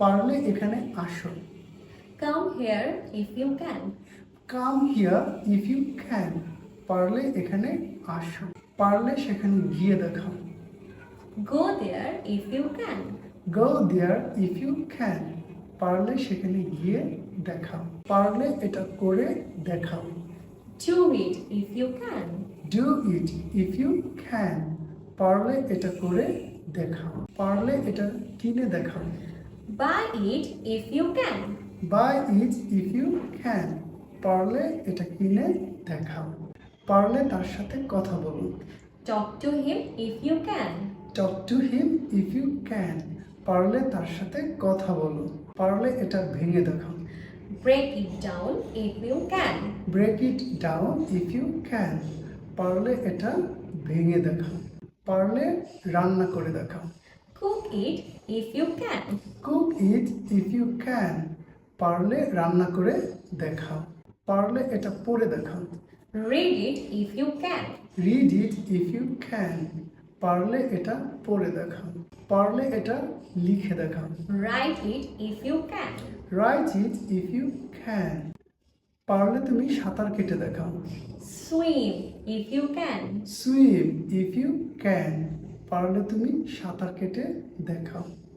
পারলে এখানে আসো। Come here if you can come here if you can পারলে এখানে আসো। পারলে সেখানে গিয়ে দেখাও। Go there if you can go there if you can পারলে সেখানে গিয়ে দেখাও। পারলে এটা করে দেখাও। Do it if you can do it if you can পারলে এটা করে দেখাও। পারলে এটা কিনে দেখাও। Buy it if you can. Buy it if you can পারলে এটা কিনে দেখাও। পারলে তার সাথে কথা বলুন। Talk to him if you can. Talk to him if you can পারলে তার সাথে কথা বলুন। পারলে এটা ভেঙে দেখাও। Break it down if you can. Break it down if you can পারলে এটা ভেঙে দেখাও। পারলে রান্না করে দেখাও। It if you can. Cook it if you can পারলে রান্না করে দেখাও। পারলে এটা পড়ে দেখাও। Read it if you can. Read it if you can পারলে এটা পড়ে দেখাও। পারলে এটা লিখে দেখাও। Write it if you can. Write it if you can পারলে তুমি সাঁতার কেটে দেখাও। Swim if you can. Swim if you can পারলে তুমি সাঁতার কেটে দেখাও।